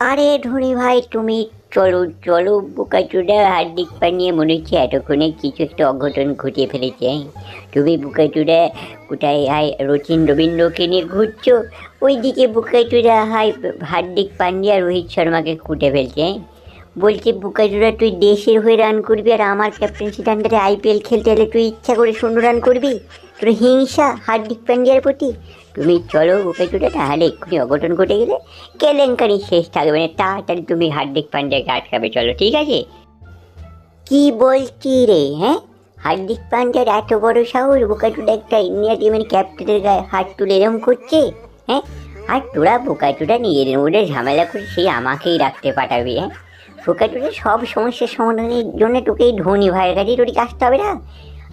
আরে ধনী ভাই, তুমি চলো চলো বোকা চোদা হার্দিক পান্ডিয়া মনে হচ্ছে এতক্ষণে কিছু একটা অঘটন ঘটিয়ে ফেলেছে হ্যাঁ? তুমি বোকা চোদা কোথায়, হাই, রচিন রবীন্দ্রকে নিয়ে ঘুরছো ওইদিকে বোকা চোদা হাই, হার্দিক পান্ডিয়া, রোহিত শর্মাকে কুটে ফেলছে হ্যাঁ? বলছে বোকা চোদা তুই দেশের হয়ে রান করবি আর আমার ক্যাপ্টেন্সি আন্ডারে আইপিএল খেলতে হলে তুই ইচ্ছা করে শূন্য রান করবি হিংসা হার্দিক পান্ডিয়ার প্রতি তুমি চলো বোকা চোদা তাহলে এক্ষুনি অঘটন ঘটে গেলে কেলেঙ্কারি শেষ থাকবে না। তাড়াতাড়ি তুমি হার্দিক পান্ডিয়াকে আটকাবে চলো, ঠিক আছে? কি বলছি রে হ্যাঁ? হার্দিক পান্ডিয়ার এত বড় সাহস বোকাটুটা একটা ইন্ডিয়া টিমের ক্যাপ্টেনের গায়ে হাত তুলে এরম করছে হ্যাঁ? আর তোরা বোকাটুটা নিজেদের মধ্যে ঝামেলা করে সেই আমাকেই রাখতে পাঠাবি হ্যাঁ? বোকাটুটা সব সমস্যার সমাধানের জন্য তোকে এই ধোনি ভাইয়ের কাছেই তোর আসতে হবে না?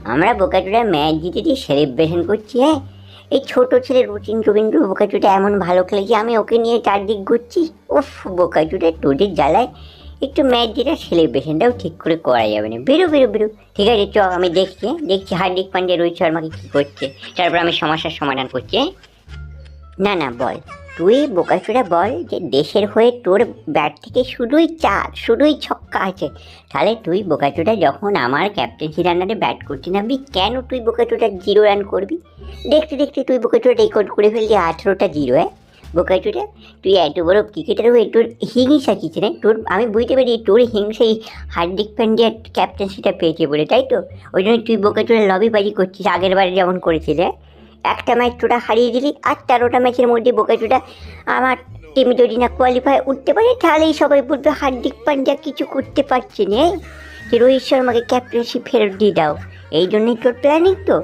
আমরা বোকাটুটা ম্যাচ জিতে দিয়ে সেলিব্রেশন করছি হ্যাঁ? এই ছোট ছেলে রুচিন রবীন্দ্র বোকাচুটা এমন ভালো খেলেছে, আমি ওকে নিয়ে চারদিক ঘুরছি। উফ বোকাচুটা তোদের জ্বালায়। একটু ম্যাচ যেটা সেলিব্রেশনটাও ঠিক করে করা যাবে না। বেরো বেরো বেরো। ঠিক আছে চ আমি দেখছি হ্যাঁ? দেখছি হার্দিক পান্ডিয়া রোহিত শর্মাকে কী করছে। তারপর আমি সমস্যার সমাধান করছি হ্যাঁ? না না, বল। তুই বোকাচুরা বল যে দেশের হয়ে তোর ব্যাট থেকে শুধুই চার, শুধুই ছক্কা আছে। তাহলে তুই বোকাচুটা যখন আমার ক্যাপ্টেন্সি রানারে ব্যাট করতে নামবি, কেন তুই বোকাচুটা জিরো রান করবি? দেখতে দেখতে তুই বোকাচুটা রেকর্ড করে ফেললি আঠেরোটা জিরো হ্যাঁ? বোকাচুটা তুই এত বড় ক্রিকেটার হয়ে তোর হিংসা কিছু নেই তোর, আমি বুঝতে পারি তোর হিংসাই হার্দিক পান্ডিয়ার ক্যাপ্টেন্সিটা পেয়েছে বলে, তাই তো? ওই জন্য তুই বোকাচুটা লবি বাজি করছিস আগের বারে যেমন করেছিলে হ্যাঁ? একটা ম্যাচ তোরা হারিয়ে দিলি আর তেরোটা ম্যাচের মধ্যে বোকাচুটা আমার টিম যদি না কোয়ালিফাই উঠতে পারে, তাহলেই সবাই বলবে, হার্দিক পান্ডিয়া কিছু করতে পারছে না। যে রোহিত শর্মাকে ক্যাপ্টেন্সি ফেরত দিয়ে দাও। এই জন্যই তোর প্ল্যানিং তো।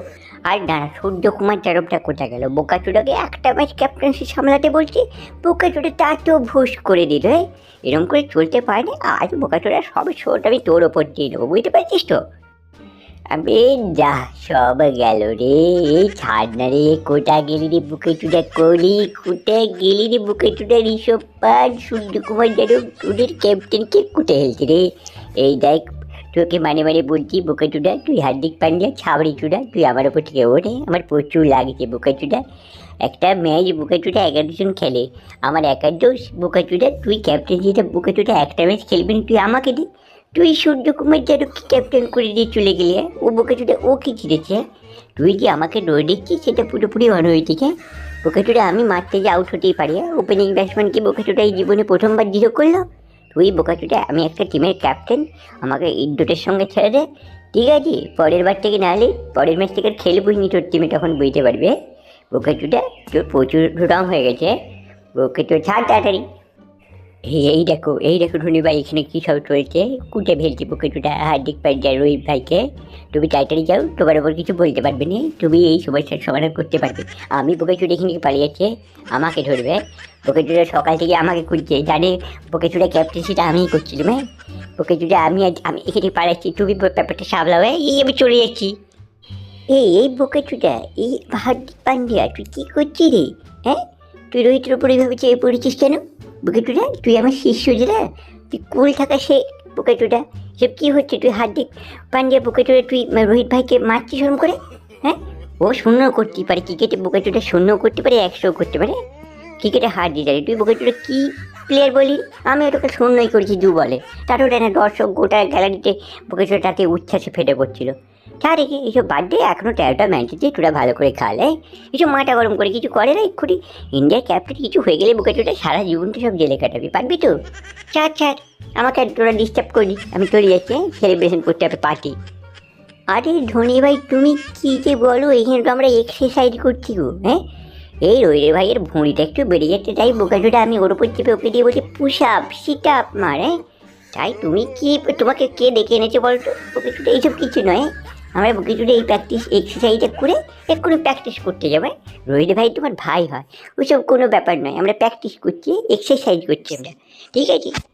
আর দাঁড়া সূর্যকুমার যাদবটা কোথায় গেল? বোকাচুটাকে একটা ম্যাচ ক্যাপ্টেন্সি সামলাতে বলছি বোকাচুটা তাকেও ভুস করে দিল হ্যাঁ? এরকম করে চলতে পারে আজ বোকাচুটা সব শোট আমি তোর ওপর দিয়ে দেবো, বুঝতে পারছিস তো? আবে যা সব গেল রে। এই ছাড় না রে, কোটা গেলি রে, বুকে চুটা কলি কোথায় গেলি রে, বুকে চুটা ঋষভ পান সূর্যকুমার যাদব, তোদের ক্যাপ্টেনকে কুটে হেলছে রে। এই দেখ, তোকে মানে মানে বলছি, বোকা চুডা তুই হার্দিক পান্ডিয়া, ছাবড়ি চুডা তুই আমার ওপর থেকে ওঠে আমার প্রচুর লাগছে বোকা চুডা একটা ম্যাচ বোকা চুডা এগারো জন খেলে। আমার একার দোষ বোকা চুডা তুই ক্যাপ্টেন্সিটা বোকা চুডা একটা ম্যাচ খেলবি তুই আমাকে দে। তুই সূর্যকুমার যাদবকে ক্যাপ্টেন করে দিয়ে চলে গেলি হ্যাঁ? ও বোকা চুডা ও কি ছিঁড়েছে তুই যে আমাকে দৌড় দিচ্ছিস সেটা পুরোপুরি অনৈতিক হ্যাঁ? বোকাচুটা আমি মারতে যে আউট হতেই পারি হ্যাঁ? ওপেনিং ব্যাটসম্যানকে বোকাচুটা এই জীবনে প্রথমবার জিরো করল? তুই বোকাচুটা আমি একটা টিমের ক্যাপ্টেন আমাকে ইডোটের সঙ্গে ছেড়ে দে। ঠিক আছে? পরের বার থেকে নাহলে পরের ম্যাচ থেকে খেলবই নি তোর টিমে তখন বুঝতে পারবে বোকাচুটা তোর প্রচুর রং হয়ে গেছে বোকাচুটা ছাড় তাড়াতাড়ি। এই দেখো এই দেখো ধনী ভাই, এখানে কী সব চলছে? কুটে ফেলছে বোকাচুটা হার্দিক পান্ডিয়া রোহিত ভাইকে। তুমি তাড়াতাড়ি যাও, তোমার ওপর কিছু বলতে পারবে না, তুমি এই সমস্যার সমাধান করতে পারবে। আমি বোকাচুটা এখানে পালিয়েছে আমাকে ধরবে। বোকাচুটা সকাল থেকে আমাকে খুঁজছে জানে বোকাচুটা ক্যাপ্টেন্সিটা আমিই করছিলাম হ্যাঁ? বোকাচুটা আমি আমি এখানে পালাচ্ছি, তুমি ব্যাপারটা সামলাও হ্যাঁ? এই আমি চলে যাচ্ছি। এই এই বোকাচুটা এই হার্দিক পান্ডিয়া তুই কী করছিস রে হ্যাঁ? তুই রোহিতের উপরে এভাবে চেয়ে পড়েছিস কেন? বুকেটুটা তুই আমার শিষ্য যে রে। তুই কুল থাকা সে বুকেটুটা সব কী হচ্ছে তুই হার্দিক? পান্ডিয়া বুকেটুটা তুই রোহিত ভাইকে মারছিস ওরম করে? হ্যাঁ? ও শূন্য করতে পারে। ক্রিকেটে বুকেটুটা শূন্য করতে পারে, একশো করতে পারে। ক্রিকেটে হার দিয়ে যাবে। তুই বুকেটুটা কী প্লেয়ার বলি? আমি ওটাকে শূন্যই করেছি দু বলে তার ওটা না দর্শক গোটা গ্যালারিতে বুকেটুটা তাতে উচ্ছ্বাসে ফেটে পড়ছিল। তা রেখে এইসব বাদ দিয়ে এখনও তেরোটা ম্যাচে দিয়ে তোরা ভালো করে খালে। কিছু মাথা গরম করে কিছু করে না এক্ষুনি। ইন্ডিয়ার ক্যাপ্টেন কিছু হয়ে গেলে বুকে চোটা সারা জীবনটা সব জেলে কাটাবি, পারবি তো? চার ছাড়, আমাকে আর তোরা ডিস্টার্ব করিস, আমি চলে যাচ্ছি সেলিব্রেশন করতে হবে, পার্টি। আরে ধনী ভাই, তুমি কী যে বলো, এখানে তো আমরা এক্সারসাইজ করছি গো হ্যাঁ? এই রইরে ভাইয়ের ভুঁড়িটা একটু বেড়ে যাচ্ছে, তাই বোকাচোটা আমি ওর উপর চেপে ওকে দিয়ে বলছি, পুশ আপ সিট আপ মার হ্যাঁ? তাই তুমি কি, তোমাকে কে ডেকে এনেছে বলতো? ওকে বোকাচোটা এইসব কিছু নয় আমরা কিছুটা এই প্র্যাকটিস এক্সারসাইজটা করে এক্ষুনি প্র্যাকটিস করতে যাবে রোহিত ভাই তোমার ভাই হয়। ওইসব কোনো ব্যাপার নয়। আমরা প্র্যাকটিস করছি এক্সারসাইজ করছি আমরা। ঠিক আছে?